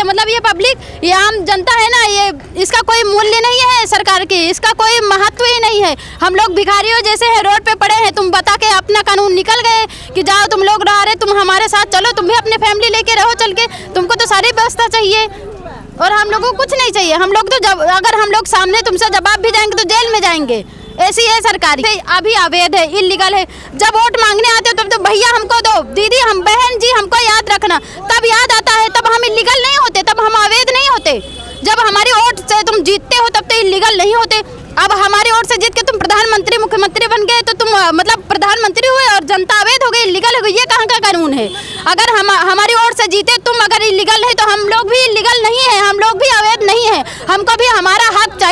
चाहिए मतलब ये पब्लिक ये आम जनता है ना, ये, इसका कोई मूल्य नहीं है सरकार की, इसका कोई महत्व ही नहीं है। हम लोग भिखारियों जैसे हैं, रोड पे पड़े हैं, तुम बता के अपना कानून निकल गए कि जाओ तुम लोग रह रहे, तुम हमारे साथ चलो, तुम भी अपने फैमिली लेके रहो चल के, तुमको तो सारी व्यवस्था चाहिए। और हम लोगों को कुछ नहीं चाहिए, हम लोग तो जब, अगर हम लोग सामने तुमसे जवाब भी जाएँगे तो जेल में जाएँगे। ऐसी है सरकारी। अभी अवैध है इलीगल है। जब वोट मांगने आते हो तब तो भैया हमको दो दीदी हम, बहन जी हमको याद रखना। तब याद आता है, तब हम इलीगल नहीं होते, तब हम अवैध नहीं होते। जब हमारी वोट से तुम जीतते हो तब तो इलीगल नहीं होते। अब हमारी ओर से जीत के तुम प्रधानमंत्री, मुख्यमंत्री बन गए तो तुम मतलब प्रधानमंत्री हुए और जनता अवैध हो गई इलीगल हो गई, ये कहाँ का कानून है? अगर हम, हमारी ओर से जीते, तुम अगर इलीगल है तो हम लोग भी इलीगल नहीं है, हम लोग भी अवैध नहीं है। हमको भी हमारा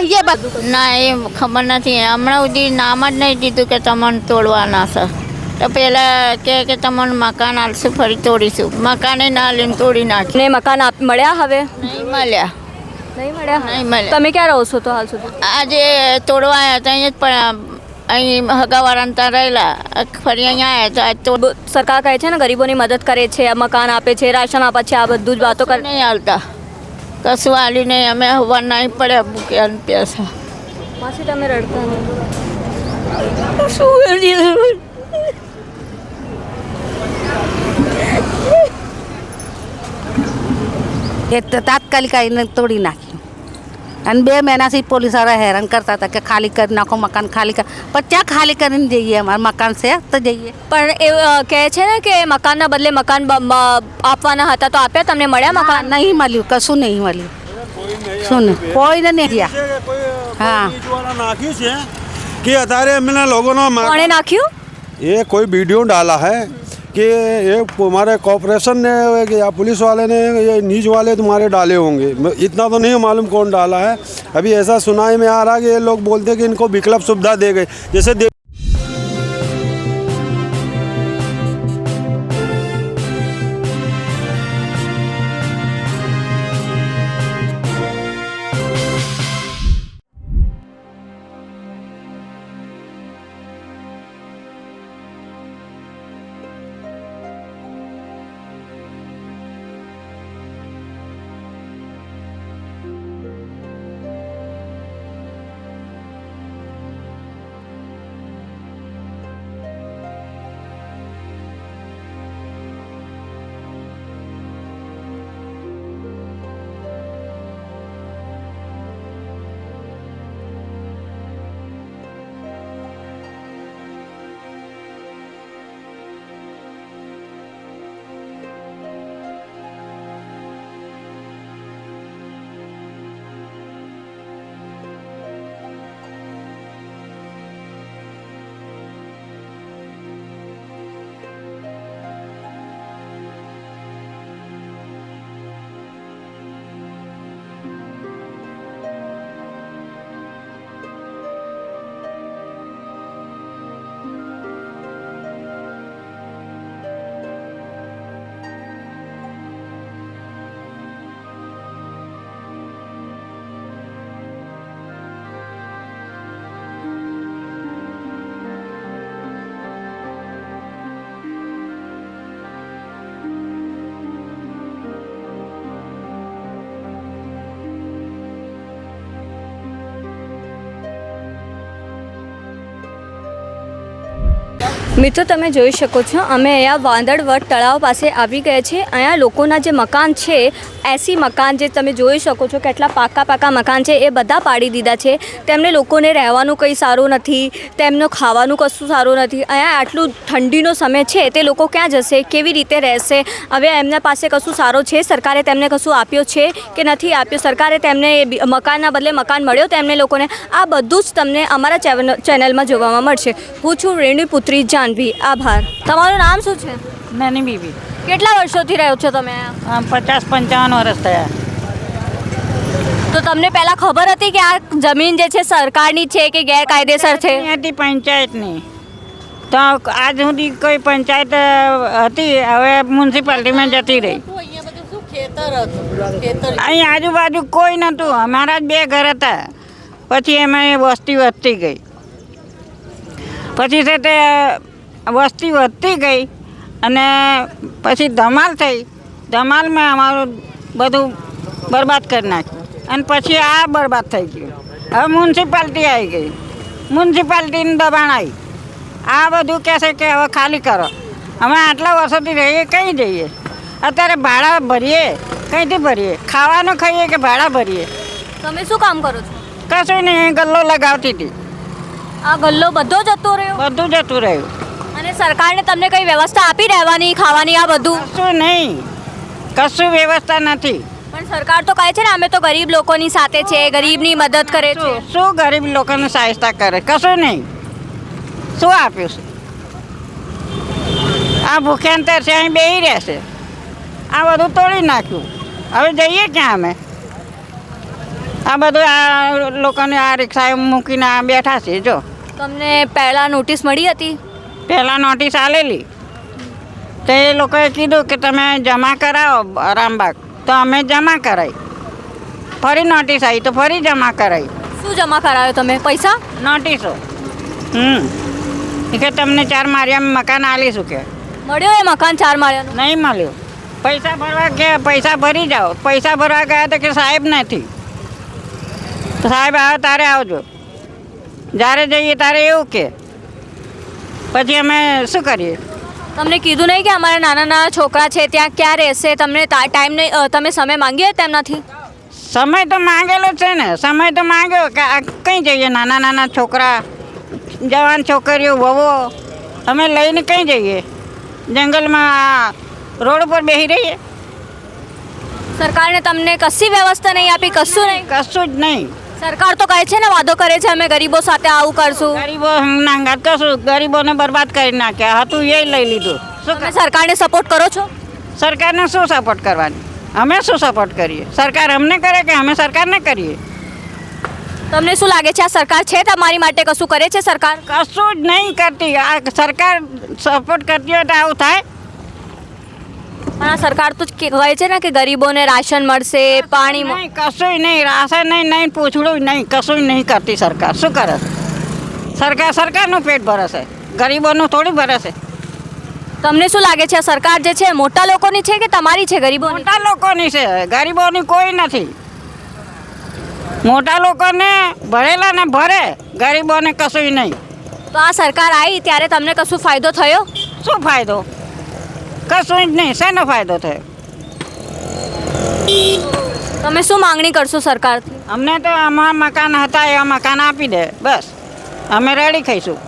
લઈએ બધું ના એ ખબર નથી. હમણાં સુધી નામ જ નહીં દીધું કે તમને તોડવાના છે. તો પહેલાં કહે કે તમને મકાન આપશું ફરી તોડીશું. મકાને ના લઈને તોડી નાખ્યું ને મકાન આપ મળ્યા હવે? નહીં મળ્યા. નહીં મળ્યા? તમે ક્યાં રહો છો તો હાલ સુધી? આજે તોડવા આવ્યા હતા અહીંયા જ પણ અહીં હગાવાળા ત્યાં રહેલા. ફરી અહીંયા આવ્યા તો સરકાર કહે છે ને ગરીબોની મદદ કરે છે મકાન આપે છે રાશન આપે છે આ બધું જ વાતો કરે. નહીં આવતા કશું હાલ્યું નહીં અમે હવા નહીં પડ્યા ભૂખ્યા ને પ્યાસા માસી તમે રડતા નહીં. શું એ તો તાત્કાલિક આવીને તોડી નાખ્યું અને બે મહિનાથી પોલીસવાળા હેરાન કરતા હતા કે ખાલી કરી નાખો મકાન ખાલી કર. પણ ત્યાં ખાલી કરીને જઈએ? અમારે મકાન છે તો જઈએ. પણ એ કહે છે ને કે મકાનના બદલે મકાન આપવાના હતા તો આપ્યા તમને મળ્યા મકાન? નહીં મળ્યું કશું નહીં મળ્યું. શું ને કોઈને નહીં ગયા હા. નાખ્યું છે કે અત્યારે અમને લોકોનો કોણે નાખ્યું? એ કોઈ વીડિયો ડાલા હે. कि ये हमारे कॉरपोरेशन ने या पुलिस वाले ने, ये न्यूज़ वाले तुम्हारे डाले होंगे। इतना तो नहीं मालूम कौन डाला है। अभी ऐसा सुनाई में आ रहा है कि ये लोग बोलते हैं कि इनको विकल्प सुविधा दे गए। जैसे મિત્રો, તમે જોઈ શકો છો, અમે અહીંયા વાંદળવટ તળાવ પાસે આવી ગયા છે અહીંયા લોકોના જે મકાન છે એસી મકાન જે તમે જોઈ શકો છો કેટલા પાકા પાકા મકાન છે, એ બધા પાડી દીધા છે. તેમને લોકોને રહેવાનું કંઈ સારું નથી, તેમનું ખાવાનું કશું સારું નથી. અહીંયા આટલું ઠંડીનો સમય છે, તે લોકો ક્યાં જશે, કેવી રીતે રહેશે? હવે એમના પાસે કશું સારું છે? સરકારે તેમને કશું આપ્યો છે કે નથી આપ્યો? સરકારે તેમને એ મકાનના બદલે મકાન મળ્યો તેમને લોકોને? આ બધું જ તમને અમારા ચેનલમાં જોવામાં મળશે. હું છું રેણુપુત્રી જાનવી. આભાર. તમારું નામ શું છે? નાની બીબી. કેટલા વર્ષોથી રહ્યો છો તમે આમ પચાસ પંચાવન વર્ષ થયા. તો તમને પહેલા ખબર હતી કે આ જમીન જે છે સરકારની છે કે ગેરકાયદેસર છે? હતી પંચાયતની. તો આજ સુધી કોઈ પંચાયત હતી. હવે મ્યુનિસિપાલિટીમાં જતી રહી. અહીં આજુબાજુ કોઈ નહોતું. અમારા જ બે ઘર હતા. પછી એમાં વસ્તી વધતી ગઈ. પછી છે તે વસ્તી વધતી ગઈ. અને પછી ધમાલ થઈ. ધમાલમાં અમારું બધું બરબાદ કરી નાખ્યું. અને પછી આ બરબાદ થઈ ગયું. હવે મ્યુનિસિપાલિટી આવી ગઈ. મ્યુનિસિપાલિટીનું દબાણ આવી. આ બધું કહેશે કે હવે ખાલી કરો. અમે આટલા વર્ષોથી રહીએ કઈ જઈએ? અત્યારે ભાડા ભરીએ કંઈથી ભરીએ? ખાવાનું ખાઈએ કે ભાડા ભરીએ? તમે શું કામ કરો છો? કશું નહીં ગલ્લો લગાવતી હતી. આ ગલ્લો બધો જતો રહ્યો? બધું જતું રહ્યું. સરકારને તમને કઈ વ્યવસ્થા આપી રહેવાની ખાવાની આ બધું? કશું નહીં. કશું વ્યવસ્થા નથી. પણ સરકાર તો કહે છે ને અમે તો ગરીબ લોકોની સાથે છે ગરીબની મદદ કરે છે. શું ગરીબ લોકોને સહાયતા કરે? કશું નહીં. શું આપ્યું છે? આ ભૂખ્યાંતર છે અહીં બેહી રહેશે આ બધું તોડી નાખ્યું. હવે જઈએ ક્યાં અમે? આ બધું આ લોકોને આ રિક્ષાએ મૂકીને આ બેઠા છે જો. તમને પહેલાં નોટિસ મળી હતી? પહેલાં નોટિસ આલેલી તો એ લોકોએ કીધું કે તમે જમા કરાવો રામબાગ. તો અમે જમા કરાવી ફરી નોટિસ આવી તો ફરી જમા કરાવી શું જમા કરાવ્યો તમે? પૈસા? નોટિસો. હમ. કે તમને ચાર માર્યા મકાન આલીશું કે. મળ્યો એ મકાન ચાર માર્યા નહીં મળ્યું. પૈસા ભરવા કે પૈસા ભરી જાઓ. પૈસા ભરવા ગયા તો કે સાહેબ નથી. તો સાહેબ આવે તારે આવજો. જ્યારે જઈએ ત્યારે એવું કે. પછી અમે શું કરીએ? તમને કીધું નહીં કે અમારા નાના નાના છોકરા છે ત્યાં ક્યાં રહેશે? તમને ટાઈમ નહીં તમે સમય માંગ્યો તેમનાથી સમય તો માંગેલો છે ને. સમય તો માંગ્યો કે કઈ જઈએ? નાના નાના છોકરા જવાન છોકરીઓ વવો અમે લઈને કંઈ જઈએ? જંગલમાં રોડ ઉપર બેસી રહીએ. સરકારને તમને કશી વ્યવસ્થા નહીં આપી કશું નહીં? કશું જ નહીં. સરકાર તો કહે છે ને વાદો કરે છે અમે ગરીબો સાથે આવું કરશું. ગરીબો નાંગાત કશું ગરીબોને બરબાદ કરી નાખ્યા હતું એ લઈ લીધું. શું સરકારને સપોર્ટ કરો છો? સરકારને શું સપોર્ટ કરવાની? અમે શું સપોર્ટ કરીએ? સરકાર અમને કરે કે અમે સરકારને કરીએ? તમને શું લાગે છે આ સરકાર છે તમારી માટે? કશું કરે છે સરકાર? કશું જ નહીં કરતી. આ સરકાર સપોર્ટ કરતી હોય તો આવું થાય. પણ આ સરકાર તો કહે છે ને કે ગરીબોને રાશન મળશે પાણી નહીં કશું નહીં રાશન નહીં નહીં પૂછડું નહીં કશું નહીં કરતી સરકાર. શું કરે? સરકાર સરકારનું પેટ ભરશે ગરીબોનું થોડી ભરશે તમને શું લાગે છે સરકાર જે છે મોટા લોકોની છે કે તમારી છે ગરીબો મોટા લોકોની છે. ગરીબોની કોઈ નથી. મોટા લોકોને ભરેલા ને ભરે ગરીબોને કશું નહીં. તો આ સરકાર આવી ત્યારે તમને કશું ફાયદો થયો? શું ફાયદો? કશું જ નહીં શેનો ફાયદો થયો? તમે શું માંગણી કરશો સરકારથી? અમને તો અમારા મકાન હતા એવા મકાન આપી દે બસ. અમે રેડી ખાઈશું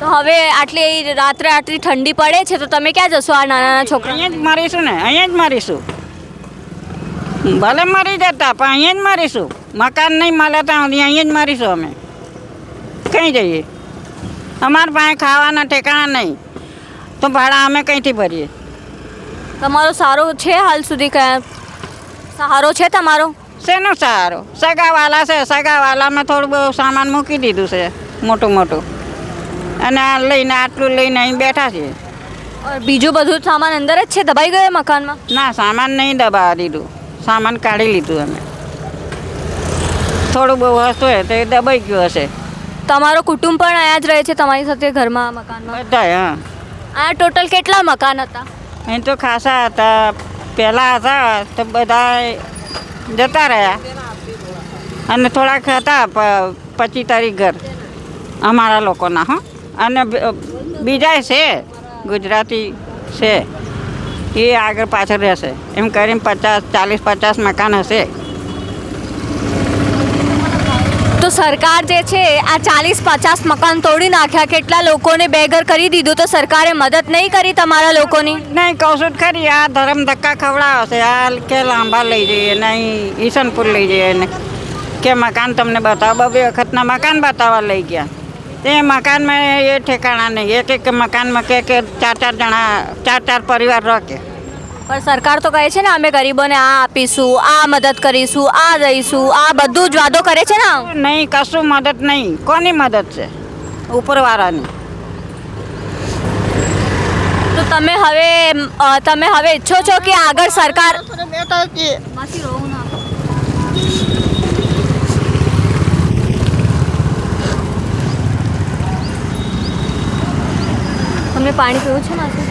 તો હવે આટલી રાત્રે આટલી ઠંડી પડે છે તો તમે ક્યાં જશો આ નાના નાના છોકરા? અહીંયા જ મારીશું ને અહીંયા જ મારીશું. ભલે મરી જતા પણ અહીંયા જ મારીશું. મકાન નહીં મળે તો અહીંયા જ મારીશું અમે. કઈ જઈએ? અમારા પાસે ખાવાના ઠેકાણા નહીં. તો ભાડા અમે કંઈથી ભરીએ? તમારો સારો છે હાલ સુધી કયા? સહારો છે તમારો? શેનો સહારો? સગાવાલા છે સગાવાલામાં થોડું બહુ સામાન મૂકી દીધું છે મોટું મોટું. અને આ લઈને આટલું લઈને અહીં બેઠા છીએ. બીજું બધું સામાન અંદર જ છે? દબાઈ ગયો મકાનમાં? ના સામાન નહીં દબાવા દીધું. સામાન કાઢી લીધું અમે. થોડું બહુ હશે તો એ દબાઈ ગયું હશે. તમારો કુટુંબ પણ અહીંયા જ રહે છે તમારી સાથે ઘરમાં મકાનમાં? બધા હા. આ ટોટલ કેટલા મકાન હતા? અહીં તો ખાસા હતા. પહેલાં હતા, તો બધા જતા રહ્યા. અને થોડાક હતા પચીસ તારીખ ઘર, અમારા લોકોના, હં. અને બીજા છે, ગુજરાતી છે. એ આગળ પાછળ રહેશે. એમ કરીને પચાસ, ચાલીસ, પચાસ મકાન હશે. તો સરકાર જે છે, આ ચાલીસ પચાસ મકાન તોડી નાખ્યા. કેટલા લોકોને બેઘર કરી દીધું તો સરકારે મદદ નહીં કરી તમારા લોકોની? નહીં કહું છું ખરી આ ધરમ ધક્કા ખવડાવશે આ કે લાંબા લઈ જઈએ, નહીં ઈશનપુર લઈ જઈએ ને કે મકાન તમને બતાવો. બે વખતના મકાન બતાવવા લઈ ગયા. તે મકાનમાં એ ઠેકાણા નહીં. એક એક મકાનમાં કે કે ચાર ચાર જણા, ચાર ચાર પરિવાર રહે પણ સરકાર તો કહે છે ને અમે ગરીબોને આ આપીશું આ મદદ કરીશું આ દઈશું આ બધું જ વાદો કરે છે ને નહીં કશું મદદ નહીં. કોની મદદ છે? ઉપરવાળાની. તો તમે હવે તમે હવે ઈચ્છો છો કે આગળ સરકાર તમને પાણી પીવું છે માસી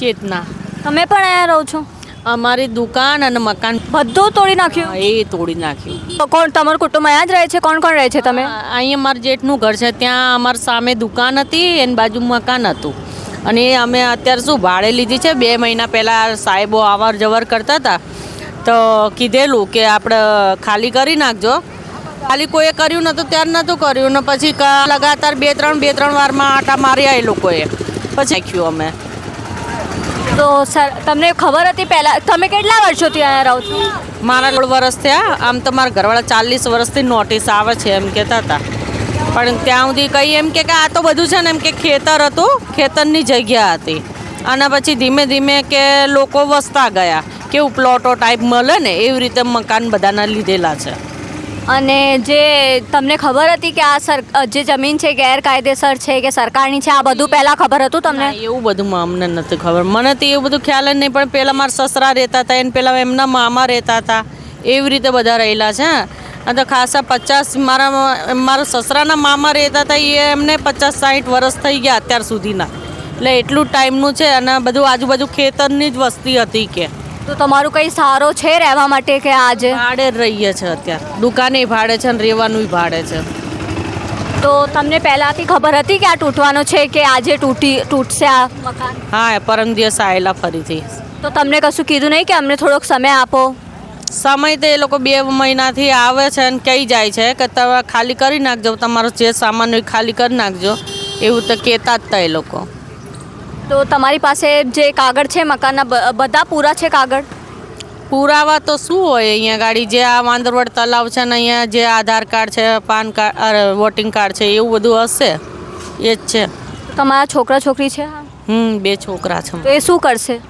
ચેતના. તમે પણ અહીંયા રહો છો? અમારી દુકાન અને મકાન. બધું તોડી નાખ્યું? એ તોડી નાખ્યું. કોણ તમારું કુટુંબ અહીંયા જ રહે છે? કોણ કોણ રહે છે તમે? અહીંયા મારા જેઠનું ઘર છે. ત્યાં અમારી સામે દુકાન હતી એની બાજુ મકાન હતું. અને અમે અત્યારે શું ભાડે લીધી છે? બે મહિના પહેલાં સાહેબો આવાર જવર કરતા હતા. તો કીધેલું કે આપણે ખાલી કરી નાખજો. ખાલી કોઈએ કર્યું નહોતું ત્યારે નહોતું કર્યું. ને પછી ક- લગાતાર બે ત્રણ બે ત્રણ વારમાં આટા માર્યા એ લોકોએ. પછી નાખ્યું અમે. તો સર, તમને ખબર હતી પહેલાં તમે કેટલા વર્ષોથી અહીંયા રહો છો? મારા દોઢ વર્ષ થયા. આમ તો મારા ઘરવાળા ચાલીસ વર્ષથી નોટિસ આવે છે એમ કહેતા હતા. પણ ત્યાં સુધી કંઈ એમ કે આ તો બધું છે ને એમ કે ખેતર હતું. ખેતરની જગ્યા હતી. અને પછી ધીમે ધીમે કે લોકો વસતા ગયા. કેવું પ્લોટો ટાઈપ મળે ને એવી રીતે મકાન બધાના લીધેલા છે. અને જે તમને ખબર હતી કે આ સર જે જમીન છે ગેરકાયદેસર છે કે સરકારની છે આ બધું પહેલાં ખબર હતું તમને? એવું બધું અમને નથી ખબર. મને તો એવું બધું ખ્યાલ જ નહીં પણ પહેલાં મારા સસરા રહેતા હતા એને પહેલાં એમના મામા રહેતા હતા. એવી રીતે બધા રહેલા છે અને તો ખાસા પચાસ મારા મારા સસરાના મામા રહેતા હતા એ એમને પચાસ સાઠ વર્ષ થઈ ગયા અત્યાર સુધીના. એટલે એટલું ટાઈમનું છે અને બધું આજુબાજુ ખેતરની જ વસ્તી હતી કે. તો તમારું કંઈ સારો છે રહેવા માટે કે આજે? ભાડે જ રહીએ છે અત્યારે. દુકાને ભાડે છે અને રહેવાનું ભાડે છે. તો તમને પહેલાંથી ખબર હતી કે આ તૂટવાનો છે કે આજે તૂટી તૂટશે આ મકાન? હા પરમ દિવસ આવેલા ફરીથી. તો તમને કશું કીધું નહીં કે અમને થોડોક સમય આપો? સમય તો એ લોકો બે મહિનાથી આવે છે અને કહી જાય છે કે તમે ખાલી કરી નાખજો તમારો જે સામાન હોય ખાલી કરી નાખજો. એવું તો કહેતા જ હતા એ લોકો. તો તમારી પાસે જે કાગળ છે મકાનના બધા પૂરા છે કાગળ? પુરાવા તો શું હોય અહીંયા ગાડી? જે આ વાંદરવડ તલાવ છે ને અહીંયા જે આધાર કાર્ડ છે પાન કાર્ડ અરે વોટિંગ કાર્ડ છે એવું બધું હશે. એ જ છે. તમારા છોકરા છોકરી છે હમ બે છોકરા છે. તો એ શું કરશે?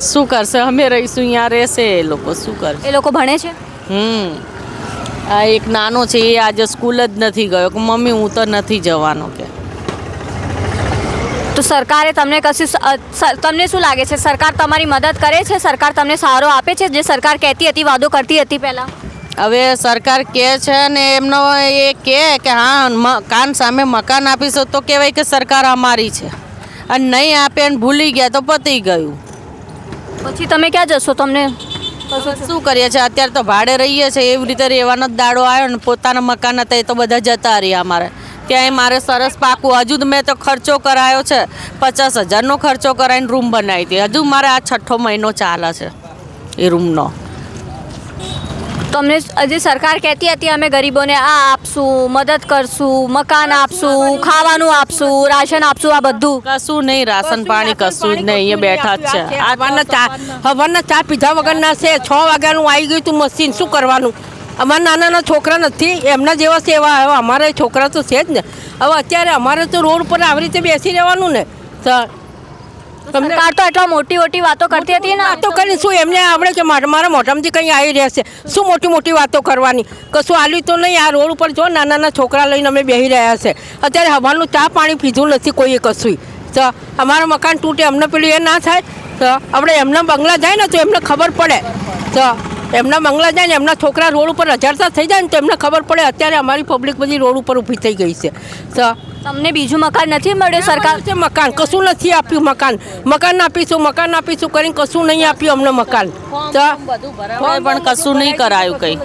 શું કરશે? અમે રહીશું અહીંયા રહેશે એ લોકો. શું કરશે? એ લોકો ભણે છે? હમ. આ એક નાનો છે એ આજે સ્કૂલ જ નથી ગયો. કે મમ્મી હું તો નથી જવાનો કે. તો સરકારે તમને કશું તમને શું લાગે છે? સરકાર તમારી મદદ કરે છે? સરકાર તમને સારો આપે છે? જે સરકાર કહેતી હતી વાદો કરતી હતી પહેલાં? હવે સરકાર કહે છે ને એમનો એ કહે કે હા મકાન સામે મકાન આપીશું. તો કહેવાય કે સરકાર અમારી છે. અને નહીં આપે અને ભૂલી ગયા તો પતી ગયું. પછી તમે ક્યાં જશો તમને? શું કરીએ છીએ? અત્યારે તો ભાડે રહીએ છીએ. એવી રીતે રહેવાનો જ દાડો આવ્યો ને પોતાના મકાન હતા એ તો બધા જતા રહ્યા અમારે. ત્યાં મારે સરસ પાકું? હજુ તો મેં તો ખર્ચો કરાયો છે. પચાસ હજારનો ખર્ચો કરાવીને રૂમ બનાવી હતી. હજુ મારે આ છઠ્ઠો મહિનો ચાલે છે એ રૂમનો. તમને હજી સરકાર કહેતી હતી અમે ગરીબોને આ આપશું મદદ કરશું મકાન આપશું ખાવાનું આપશું રાશન આપશું આ બધું. કશું નહીં રાશન પાણી કશું જ નહીં. અહીંયા બેઠા જ છે. આ હવારના ચા હવારના ચા પીધા વગરના છે. છ વાગ્યાનું આવી ગયું તું મશીન. શું કરવાનું? અમારા નાના નાના છોકરા નથી એમના જેવા છે એવા હવે અમારા છોકરા તો છે જ ને. હવે અત્યારે અમારે તો રોડ પર આવી રીતે બેસી રહેવાનું ને. તમને સરકાર તો એટલા મોટી મોટી વાતો કરતી હતી ને? વાતો કરીને શું એમને આવડે કે મારા મારા મોઢામાંથી કંઈ આવી રહેશે? શું મોટી મોટી વાતો કરવાની? કશું આલ્યું તો નહીં? આ રોડ ઉપર જો નાના નાના છોકરા લઈને અમે બેસી રહ્યા છે. અત્યારે હવાનું ચા પાણી પીધું નથી કોઈએ કશું તો અમારું મકાન તૂટે અમને પેલું એ ના થાય. તો આપણે એમના બંગલા જાય ને તો એમને ખબર પડે. તો એમના મંગલા જાય ને એમના છોકરા રોડ ઉપર હજારતા થઈ જાય ને તો એમને ખબર પડે અત્યારે અમારી પબ્લિક બધી રોડ ઉપર ઊભી થઈ ગઈ છે. તમને બીજું મકાન નથી મળ્યું સરકાર? છે મકાન. કશું નથી આપ્યું મકાન. મકાન આપીશું મકાન આપીશું કરીને કશું નહીં આપ્યું અમને મકાન. પણ કશું નહીં કરાયું કંઈ.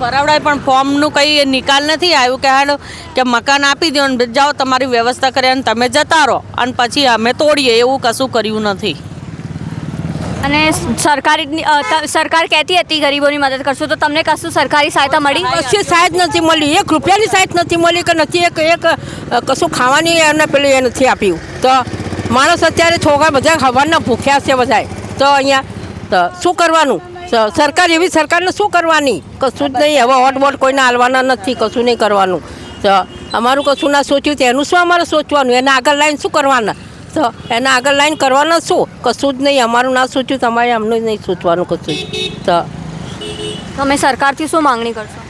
ભરાવડાય પણ ફોર્મનું કંઈ નિકાલ નથી આવ્યું કે હાલો કે મકાન આપી દો ને જાઓ તમારી વ્યવસ્થા કરી અને તમે જતા રહો. અને પછી અમે તોડીએ એવું કશું કર્યું નથી. અને સરકારી સરકાર કહેતી હતી ગરીબોની મદદ કરશું, તો તમને કશું સરકારી સહાયતા મળી? કશું સહાય નથી મળી. એક રૂપિયાની સહાય નથી મળી કે નથી, એક એક કશું ખાવાની એમને પેલું એ નથી આપ્યું. તો માણસ અત્યારે છોકરા બધા હવાના ભૂખ્યા છે બધા તો અહીંયા, તો શું કરવાનું? સરકાર, એવી સરકારને શું કરવાની? કશું જ નહીં. હવે હોટ વોટ કોઈને હાલવાના નથી, કશું નહીં કરવાનું. તો અમારું કશું ના સોચ્યું, તો એનું શું અમારે સોચવાનું? એના આગળ લાઈન શું કરવાના? તો એના આગળ લાઈન કરવાના શું? કશું જ નહીં અમારું ના સૂચ્યું તમારે અમને જ નહીં સૂચવાનું કશું જ. તો તમે સરકારથી શું માંગણી કરશો?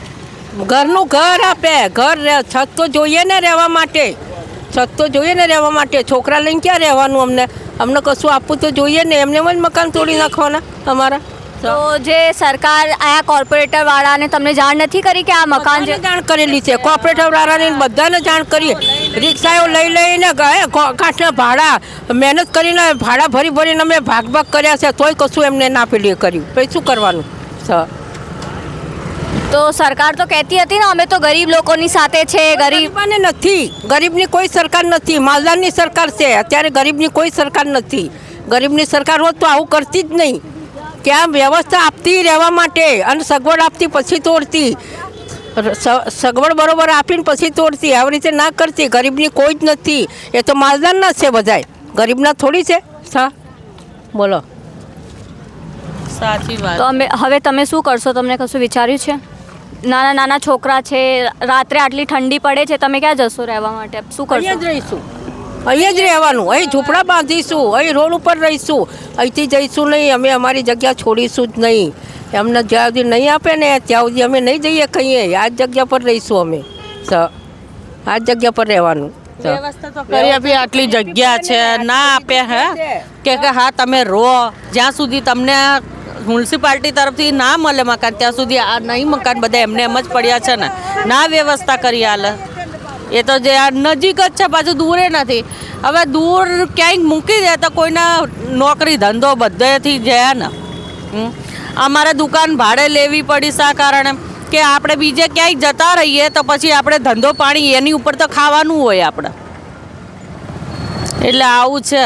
ઘરનું ઘર આપે ઘર છત તો જોઈએ ને રહેવા માટે. છત તો જોઈએ ને રહેવા માટે. છોકરા લઈને ક્યાં રહેવાનું અમને? અમને કશું આપવું તો જોઈએ ને એમને જ મકાન તોડી નાખવાના અમારા. તો જે સરકાર આ કોર્પોરેટર વાળાને તમને જાણ નથી કરી કે આ મકાન જાણ કરેલી છે. કોર્પોરેટર વાળાને બધાને જાણ કરીએ. રિક્ષાઓ લઈ લઈને ગયા કાંઠના ભાડા મહેનત કરીને ભાડા ભરી ભરીને અમે ભાગ ભાગ કર્યા છે તોય કશું એમને ના પેલી કર્યું. પછી શું કરવાનું તો સરકાર તો કહેતી હતી ને અમે તો ગરીબ લોકોની સાથે છે ગરીબ ગરીબને નથી. ગરીબની કોઈ સરકાર નથી. માલદારની સરકાર છે. અત્યારે ગરીબની કોઈ સરકાર નથી. ગરીબની સરકાર હોત તો આવું કરતી જ નહીં. ત્યાં વ્યવસ્થા આપતી રહેવા માટે અને સગવડ આપતી પછી તોડતી. સગવડ બરોબર આપીને પછી તોડતી આવી રીતે ના કરતી ગરીબની કોઈ જ નથી. એ તો માલદારના જ છે બધાય. ગરીબના થોડી છે. સા બોલો. સાચી વાત. તો અમે હવે તમે શું કરશો? તમને કશું વિચાર્યું છે? નાના નાના છોકરા છે રાત્રે આટલી ઠંડી પડે છે તમે ક્યાં જશો રહેવા માટે? શું કરશો? જ રહીશું. અહીંયા જ રહેવાનું. અહીં ઝૂંપડા બાંધીશું અહીં રોડ ઉપર રહીશું. અહીંથી જઈશું નહીં અમે અમારી જગ્યા છોડીશું જ નહીં. એમને જ્યાં સુધી નહીં આપે ને ત્યાં સુધી અમે નહીં જઈએ કહીએ. આ જ જગ્યા પર રહીશું અમે. સ આ જ જગ્યા પર રહેવાનું. કરી આટલી જગ્યા છે ના આપે હે? કે કે હા તમે રો. જ્યાં સુધી તમને મ્યુનિસિપાલિટી તરફથી ના મળે મકાન ત્યાં સુધી આ નહીં મકાન બધા એમને એમ જ પડ્યા છે ને. ના વ્યવસ્થા કરી હાલે એ તો જે આ નજીક જ છે, પાછું દૂરે નથી. હવે દૂર ક્યાંક મૂકી દે તો કોઈના નોકરી ધંધો બધેથી જાય ને. અમારે દુકાન ભાડે લેવી પડી શા કારણે? કે આપણે બીજે ક્યાંય જતા રહીએ તો પછી આપણે ધંધો પાણી એની ઉપર તો ખાવાનું હોય આપણે. એટલે આવું છે.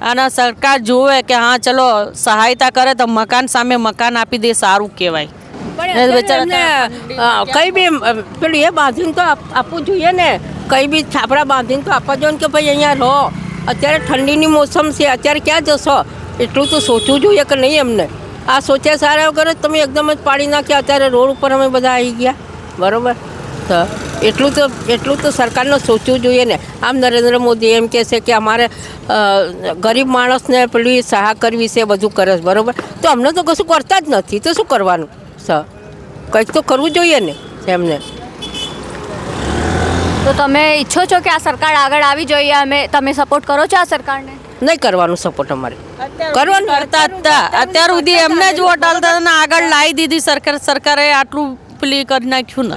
અને સરકાર જોવે કે હા, ચલો, સહાયતા કરે તો મકાન સામે મકાન આપી દે, સારું કહેવાય. કઈ બી પેલું એ બાંધીને તો આપ- આપવું જોઈએ ને. કઈ બી છાપરા બાંધીને તો આપવા જોઈએ કે ભાઈ અહીંયા રહો. અત્યારે ઠંડીની મોસમ છે. અત્યારે ક્યાં જશો? એટલું તો સોચવું જોઈએ કે નહીં એમને. આ સોચ્યા સારા વગર જ તમે એકદમ જ પાડી નાખ્યા. અત્યારે રોડ ઉપર અમે બધા આવી ગયા. બરાબર? તો એટલું તો એટલું તો સરકારને સોચવું જોઈએ ને. આમ નરેન્દ્ર મોદી એમ કહે છે કે અમારે ગરીબ માણસને પેલી સહાય કરવી છે બધું કરે છે. બરોબર? તો અમને તો કશું કરતા જ નથી. તો શું કરવાનું? કંઈક તો કરવું જોઈએ ને એમને. તો તમે ઈચ્છો છો કે આ સરકાર આગળ આવી જોઈએ? અમે તમે સપોર્ટ કરો છો આ સરકારને? નહીં કરવાનું સપોર્ટ અમારે. કરવાનું કરતા હતા અત્યાર સુધી એમને જ વોટ આલતા ને આગળ લાવી દીધી સરકાર સરકારે આટલું પેલી કરી નાખ્યું ને.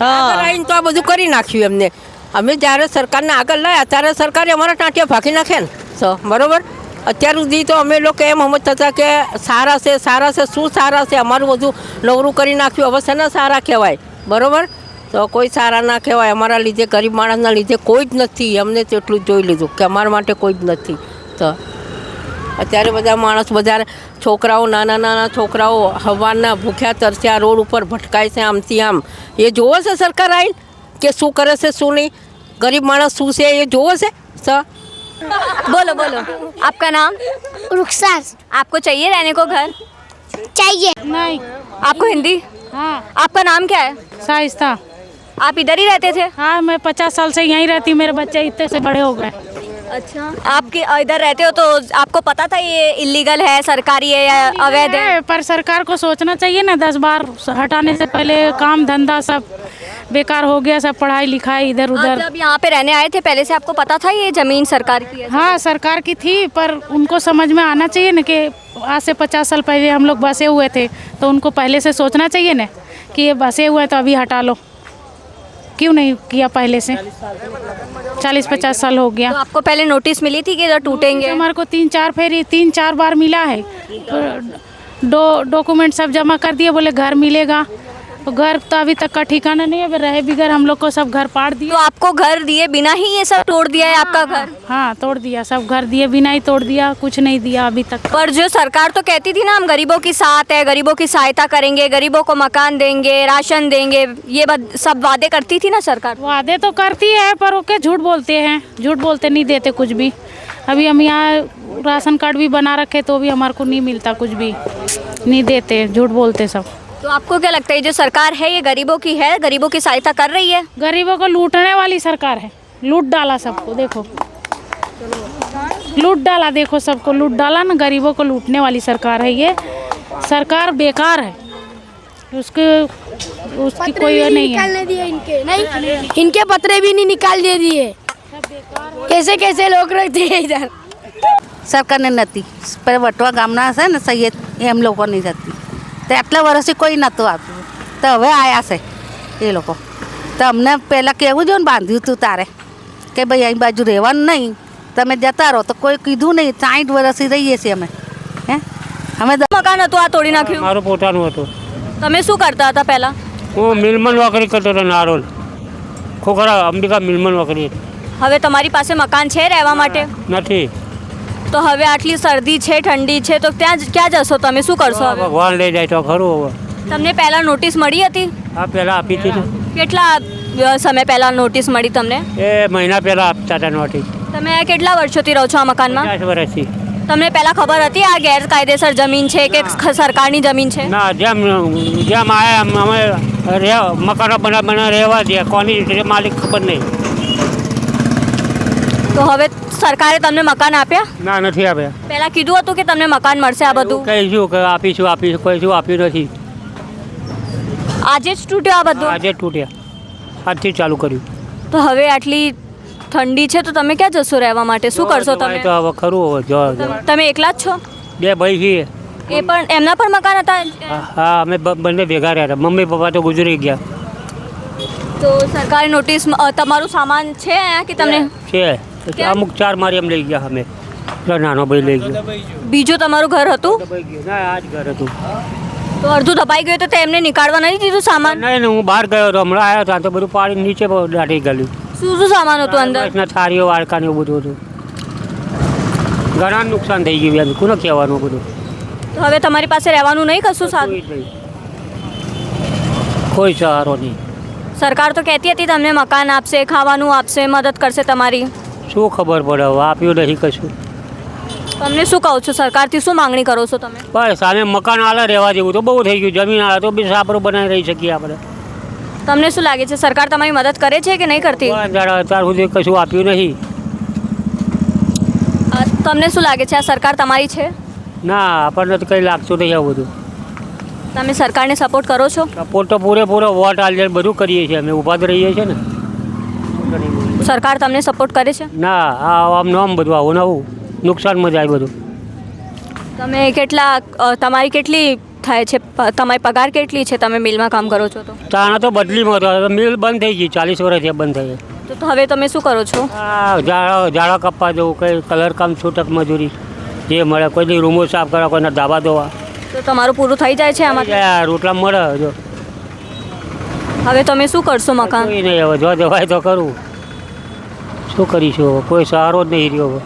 હા. આવીને તો આ બધું કરી નાખ્યું એમને. અમે જ્યારે સરકારને આગળ લાવ્યા ત્યારે સરકારે અમારા ટાંટિયા ફાંકી નાખ્યા ને. સો બરોબર? અત્યાર સુધી તો અમે લોકો એમ સમજતા હતા કે સારા છે સારા છે, શું સારા છે, અમારું બધું નવરું કરી નાખ્યું, હવે શેના સારા કહેવાય? બરાબર? તો કોઈ સારા ના કહેવાય. અમારા લીધે ગરીબ માણસના લીધે કોઈ જ નથી. અમને તેટલું જોઈ લીધું કે અમારા માટે કોઈ જ નથી. તો અત્યારે બધા માણસ બધા છોકરાઓ, નાના નાના છોકરાઓ હવાના ભૂખ્યા, તરસ્યા, રોડ ઉપર ભટકાય છે આમથી આમ. એ જોવો છે સરકાર આવીને કે શું કરે છે, શું નહીં? ગરીબ માણસ શું છે એ જોવો છે? સર बोलो बोलो। आपका नाम? रुखसार। आपको चाहिए रहने को घर? चाहिए। नहीं। आपको हिंदी? हाँ। आपका नाम क्या है? शाइस्ता। आप इधर ही रहते थे? हाँ मैं पचास साल से यहीं रहती हूँ। मेरे बच्चे इतने से बड़े हो गए। अच्छा। आपके इधर रहते हो तो आपको पता था ये इलीगल है सरकारी है या अवैध है? पर सरकार को सोचना चाहिए ना दस बार हटाने से पहले काम धंधा सब बेकार हो गया सब पढ़ाई लिखाई इधर उधर। जब यहाँ पे रहने आए थे पहले से आपको पता था ये ज़मीन सरकार की है? हाँ सरकार की थी पर उनको समझ में आना चाहिए ना कि आज से पचास साल पहले हम लोग बसे हुए थे तो उनको पहले से सोचना चाहिए ना कि ये बसे हुए हैं तो अभी हटा लो। क्यों नहीं किया पहले से? चालीस पचास साल हो गया। तो आपको पहले नोटिस मिली थी कि टूटेंगे? हमारे को तीन चार फेरी तीन चार बार मिला है। डो डॉक्यूमेंट सब जमा कर दिए बोले घर मिलेगा। तो घर तो अभी तक का ठिकाना नहीं है रहे बिगर हम लोग को सब घर पाड़ दिए। तो आपको घर दिए बिना ही ये सब तोड़ दिया है आपका घर? हाँ तोड़ दिया सब घर दिए बिना ही तोड़ दिया कुछ नहीं दिया अभी तक। पर जो सरकार तो कहती थी ना हम गरीबों की साथ है गरीबों की सहायता करेंगे गरीबों को मकान देंगे राशन देंगे ये सब वादे करती थी ना सरकार? वादे तो करती है पर वो क्या झूठ बोलते हैं? झूठ बोलते नहीं देते कुछ भी। अभी हम यहाँ राशन कार्ड भी बना रखे तो भी हमारे को नहीं मिलता कुछ भी। नहीं देते झूठ बोलते सब। तो आपको क्या लगता है जो सरकार है ये गरीबों की है गरीबों की सहायता कर रही है गरीबों को लूटने वाली सरकार है लूट डाला सबको देखो लूट डाला देखो सबको लूट डाला ना गरीबों को लूटने वाली सरकार है ये सरकार बेकार है उसके उसकी कोई वो नहीं है निकालने दिए इनके नहीं इनके पत्रे भी नहीं निकाल दे दिए कैसे कैसे लोग रखते हैं इधर સરકારને નથી પણ વટવા ગામના છે ને સૈયદ એમ લોકો નહીં જતી તો આટલા વર્ષથી કોઈ નહોતું આવતું. તો હવે આવ્યા છે એ લોકો. તો અમને પહેલાં કહેવું જોઈએ ને બાંધ્યું હતું તારે કે ભાઈ અહીં બાજુ રહેવાનું નહીં. તમે જતા રહો. તો કોઈ કીધું નહીં. સાઠ વર્ષથી રહીએ છીએ અમે. હે? અમે દ- મકાન હતું આ તોડી નાખ્યું? મારું પોતાનું હતું. તમે શું કરતા હતા પહેલાં? હું મિલમન નોકરી કરતો હતો નારોલ. ખોખરા અંબિકા મિલમન નોકરી હવે તમારી પાસે મકાન છે રહેવા માટે? નથી. તો હવે આટલી શરદી છે ઠંડી છે તો ત્યાં જ- ક્યાં જશો તમે? શું કરશો હવે? ભગવાન લઈ જાય તો ખરું હવે. તમને પહેલા નોટિસ મળી હતી? આ પહેલાં આપી હતી. ને કેટલા અ, સમય પહેલા નોટિસ મળી તમને? એ મહિના પહેલાં આપતા હતા નોટિસ તમે આ કેટલા વર્ષોથી રહો છો આ મકાનમાં? પચાસ વર્ષથી. તમને પહેલા ખબર હતી આ ગેરકાયદેસર જમીન છે કે ખ- સરકારની જમીન છે? ના જેમ જેમ આયા એમ અમે મકાનો બના બના રહેવા દે. કોની રીતે માલિક ખબર નહીં. તો હવે સરકારે તમને મકાન આપ્યા? ના નથી આપ્યા. પહેલા કીધું હતું કે તમને મકાન મળશે આ બધું? કહીશું કે આપીશું આપીશું કહીશું આપ્યું નથી. આજે જ તૂટ્યું આ બધું? આજે જ તૂટ્યા. આજથી ચાલુ કર્યું. તો હવે આટલી ઠંડી છે તો તમે ક્યાં જશો રહેવા માટે? શું કરશો તમે? તો હવે ખરું જો. તમે એકલા જ છો? બે ભાઈ છીએ. એ પણ એમના પણ મકાન હતા? હા, અમે બંને ભેગા રહ્યા હતા. મમ્મી પપ્પા તો ગુજરી ગયા. તો સરકારી નોટિસ તમારું સામાન છે કે તમને છે. અમુક ચાર મારી એમ લઈ ગયા અમે. નાનો ભાઈ લઈ ગયો. બીજું તમારું ઘર હતું? ના આ જ ઘર હતું. તો અડધું દબાઈ ગયું તો તેમને નીકાળવા નહીં દીધું સામાન? નહીં હું બહાર ગયો હતો. હમણાં આવ્યો હતો. તો બધું પાણી નીચે દાટી ગયું શું શું સામાન હતું અંદર? થાળીઓ વાડકા ને એવું બધું હતું. ઘણા નુકસાન થઈ ગયું એમ. કોને કહેવાનું બધું? તો હવે તમારી પાસે રહેવાનું નહીં કશું સારું કોઈ સહારો નહીં. સરકાર તો કહેતી હતી તમને મકાન આપશે ખાવાનું આપશે મદદ કરશે તમારી. શું ખબર પડે? હવે આપ્યું નહીં કશું. તમને શું કહો છો? સરકારથી શું માંગણી કરો છો તમે? બસ સામે મકાન આલે રહેવા જેવું તો બહુ થઈ ગયું. જમીન આલે તો બી સાપરું બનાવી રહી શકીએ આપણે. તમને શું લાગે છે? સરકાર તમારી મદદ કરે છે કે નહીં કરતી? અત્યાર સુધી કશું આપ્યું નહીં. તમને શું લાગે છે? આ સરકાર તમારી છે? ના આપણને તો કંઈ લાગતું નહીં આવું બધું. તમે સરકારને સપોર્ટ કરો છો? સપોર્ટ તો પૂરેપૂરો વોટ આલીને બધું કરીએ છીએ અમે. ઊભા જ રહીએ છીએ ને. સરકાર તમને સપોર્ટ કરે છે? ના આ આમ નામ બધું આવું નવું નુકસાનમાં જાય બધું. તમે કેટલા તમારી કેટલી થાય છે તમારી પગાર કેટલી છે તમે મિલમાં કામ કરો છો તો? તાણા તો બદલીમાં હતો મિલ બંધ થઈ ગઈ ચાલીસ વર્ષથી બંધ થઈ ગઈ. તો હવે તમે શું કરો છો? ઝાડા ઝાડા કપવા જવું કંઈ કલર કામ છૂટક મજૂરી. જે મળે કોઈની રૂમો સાફ કરવા કોઈના ધાબા ધોવા. તો તમારું પૂરું થઈ જાય છે આમાં રોટલા મળે જો. હવે તમે શું કરશો મકાન? નહીં હવે જો જવાય તો કરવું શું કરીશું હવે? કોઈ સહારો જ નહીં રહ્યો હવે.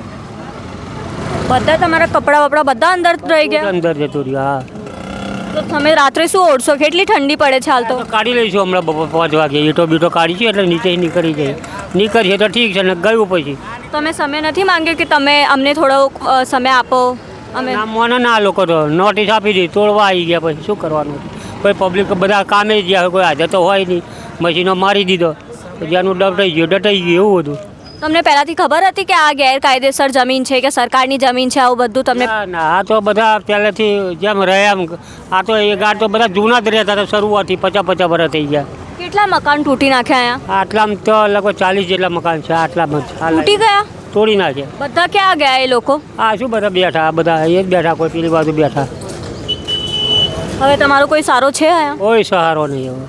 બધા તમારા કપડાં વપડા બધા અંદર રહી ગયા? અંદર જતું રહ્યું હા. તો તમે રાત્રે શું ઓઢશો? કેટલી ઠંડી પડે છે હાલ તો? કાઢી લઈશું હમણાં બપોર પાંચ વાગે. ઈટો બીટો કાઢીશું એટલે નીચે નીકળી જાય નીકળશે તો ઠીક છે ને ગયું પછી. તમે સમય નથી માંગ્યો કે તમે અમને થોડો સમય આપો? અમે ના ના લોકો તો નોટિસ આપી દીધી તોડવા આવી ગયા પછી. શું કરવાનું? કોઈ પબ્લિક બધા કામે ગયા કોઈ હાજર તો હોય નહીં. મશીનો મારી દીધો. આનું દટાઈ ગયું ડટાઈ ગયું એવું બધું. તમને પહેલાથી ખબર હતી કે આ ગેરકાયદેસર જમીન છે કે સરકારની જમીન છે આવું બધું તમને ના ના આ તો બધા પહેલેથી જેમ રહ્યા એમ. આ તો એ ગાડ તો બધા જૂના જ રહેતા હતા શરૂઆતથી પચાસ પચાસ વર્ષ થઈ ગયા. કેટલા મકાન તૂટી નાખ્યા અહીંયા? આટલામાં તો લગભગ ચાલીસ જેટલા મકાન છે આટલામાં જ. આ તૂટી ગયા? તોડી નાખ્યા. બધા ક્યાં ગયા એ લોકો? આ શું બધા બેઠા આ બધા એ જ બેઠા કોઈ પેલી બાજુ બેઠા. હવે તમારો કોઈ સારો છે અહીંયા? કોઈ સહારો નહીં હવે.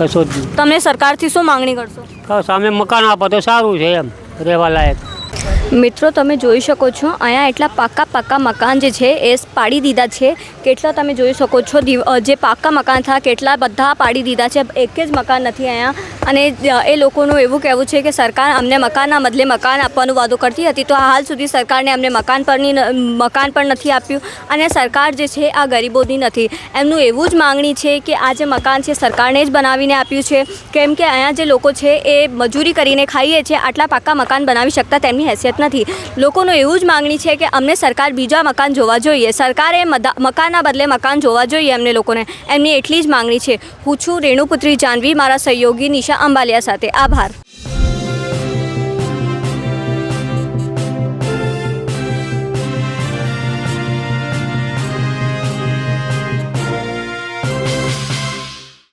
કશો જ નહીં. તમે સરકારથી શું માંગણી કરશો? તો સામે મકાન આપો તો સારું છે એમ, રહેવા લાયક. મિત્રો, તમે જોઈ શકો છો, અહીંયા એટલા પાકા પાકા મકાન જે છે, એ પાડી દીધા છે. કેટલા તમે જોઈ શકો છો જે પાકા મકાન થયા કેટલા બધા પાડી દીધા છે. એક જ મકાન નથી અહીંયા. અને એ લોકોનું એવું કહેવું છે કે સરકાર અમને મકાનના બદલે મકાન આપવાનો વાદો કરતી હતી. તો હાલ સુધી સરકારને અમને મકાન પરની મકાન પણ નથી આપ્યું અને સરકાર જે છે આ ગરીબોની નથી. એમનું એવું જ માંગણી છે કે આ જે મકાન છે સરકારને જ બનાવીને આપ્યું છે. કેમ કે અહીંયા જે લોકો છે એ મજૂરી કરીને ખાઈએ છે, આટલા પાકા મકાન બનાવી શકતા તેમની હેસિયત નથી. લોકોનું એવું જ માંગણી છે કે અમને સરકાર બીજા મકાન જોવા જોઈએ. સરકારે મકાનના બદલે મકાન જોવા જોઈએ એમને લોકોને. એમની એટલી જ માંગણી છે. હું છું રેણુપુત્રી જાનવી, મારા સહયોગી નિશા અંબાલિયા સાથે. આભાર.